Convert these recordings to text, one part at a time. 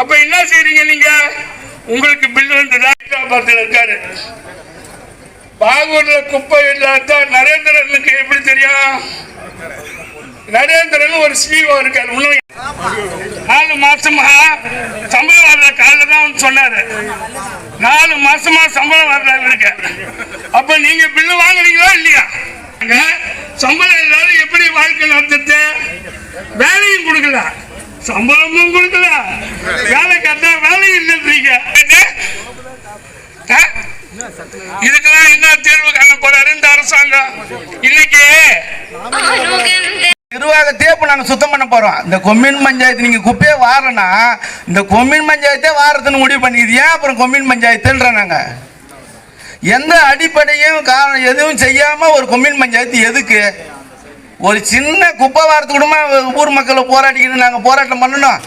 அப்ப என்ன செய்றீங்க நீங்க? உங்களுக்கு பில் வந்து ஹைதராபாத்ல இருக்காரு. பாகூர்ல குப்பை இல்லாத நரேந்திரனுக்கு எப்படி தெரியும்? நரேந்திரன் ஒரு சிஓ இருக்காரு. உண்மை நாலு மாசமா சம்பளம் வர்ற காலைல தான் சொன்னாரு. நாலு மாசமா சம்பளம் வர்ற இவருக்கு அப்ப நீங்க பில்லு வாங்குறீங்களா இல்லையா? சம்பளம் இல்லாத எப்படி வாழ்க்கை நடத்துட்டு வேலையும் கொடுக்கல. சம்பளமும் கொடுக்கல. வேலை கேட்டா வேலையும் இல்லைன்றீங்க இதுக்கெல்லாம் என்ன தீர்வு காண போறாரு இந்த அரசாங்கம்? இன்னைக்கு நிர்வாகத்தையே இப்போ நாங்கள் சுத்தம் பண்ண போகிறோம் இந்த கொம்யூன் பஞ்சாயத்து நீங்கள் குப்பையே வாரனா இந்த கொம்யூன் பஞ்சாயத்தே வாரத்துன்னு முடிவு பண்ணிக்குது. ஏன் அப்புறம் கொம்யூன் பஞ்சாயத்துன்ற நாங்கள் எந்த அடிப்படையும் காரணம் எதுவும் செய்யாமல் ஒரு கொம்யூன் பஞ்சாயத்து எதுக்கு? ஒரு சின்ன குப்பை வாரத்து கூடமா ஊர் மக்களை போராட்டிக்கிட்டு நாங்கள் போராட்டம் பண்ணணும்.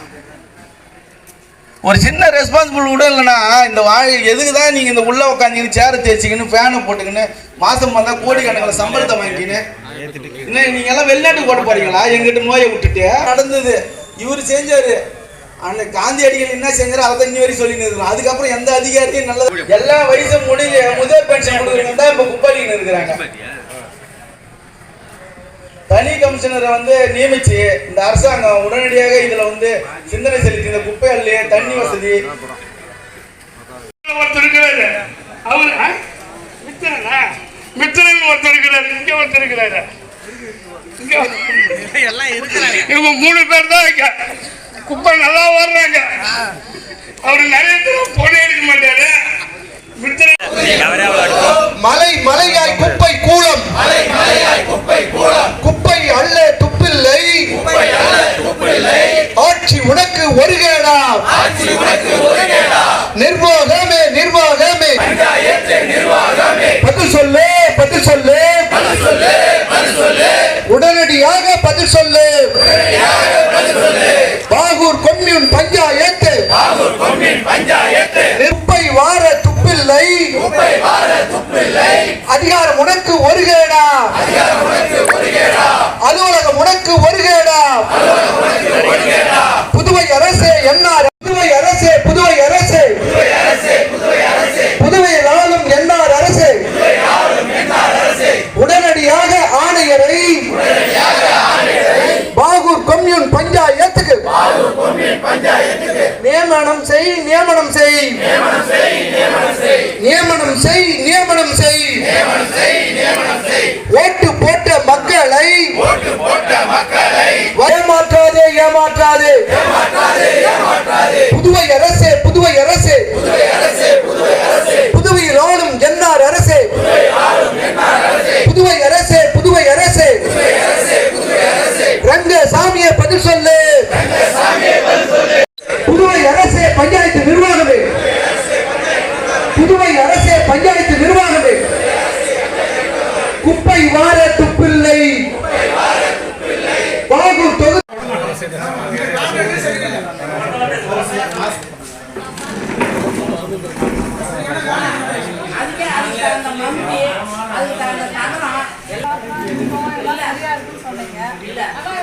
ஒரு சின்ன ரெஸ்பான்சிபிள் கூட இல்லைன்னா இந்த வாழை எதுக்கு தான் நீங்கள் இந்த உள்ளே உட்காந்துக்கின்னு சேரை தேய்ச்சிக்கின்னு ஃபேனை போட்டுக்கின்னு மாதம் வந்தால் கோடிக்கணக்கில் சம்பளத்தை வாங்கிக்கின்னு. இன்னும் நீங்கள் எல்லாம் வெளிநாட்டுக்கு போட போகிறீங்களா எங்கிட்ட நோயை விட்டுட்டு. நடந்தது. இவர் செஞ்சார். அன்னைக்கு காந்தியடிகள் என்ன செஞ்சாரோ அதை இன்னி வரைக்கும் சொல்லி இருக்கிறோம். அதுக்கப்புறம் எந்த அதிகாரியும் நல்லது. எல்லா வயசும் முடிஞ்சு முதல் பென்ஷன் கொடுக்குறவங்க தான் இப்போ குப்பாளின்னு இருக்கிறாங்க. தனி கமிஷனரை வந்து நியமிச்சு இந்த அரசாங்கம் உடனடியாக இதுல வந்து சிந்தனை செலுத்தி இந்த குப்பை அள்ளி தண்ணி வசதி. ஒருத்தர் இருக்கிறாரு அவரு ஆ? மித்திரனா மித்திரன் ஒருத்தர் இருக்கிறாரு இங்க ஒருத்தர் இருக்கிறாரு இவங்க மூணு பேர் தான் இங்க. குப்பை நல்லா வர்றாங்க அவரு நரேந்திர போனே இருக்க மாட்டாரு. மித்திரன் மலை மலையாய் குப்பை கூலம் குப்பை அல்ல துப்பில்லை ஆட்சி உனக்கு ஒருகேடா நிர்வாகமே நிர்வாகமே. பதில் சொல்லு பதில் சொல்லு. உடனடியாக பதில் சொல்லு. பாகூர் கொம்யூன் பஞ்சாயத்து. குப்பை வார துப்பில்லை. அதிகாரம் உனக்கு ஒருகேடா அலுவலகம் உனக்கு ஒருகேடா புதுவை அரசே என்ஆர் புதுவை அரசே புதுவை அரசே புதுவையில் ஆளும் என்ஆர் அரசே உடனடியாக ஆணையரை பாகூர் கொம்யூன் பஞ்சாயத்துக்கு நியமனம் செய் நியமனம் செய். நியமனம் செய் நியமனம் செய். அரசே பஞ்சாயத்து நிர்வாகமே. புதுவை அரசே பஞ்சாயத்து நிர்வாகமே. குப்பை வார துப்பில்லை. பாகூர் தொகுதி அதுக்கே அதுக்கு அந்த மம்பி எல்லாம் எல்லாம்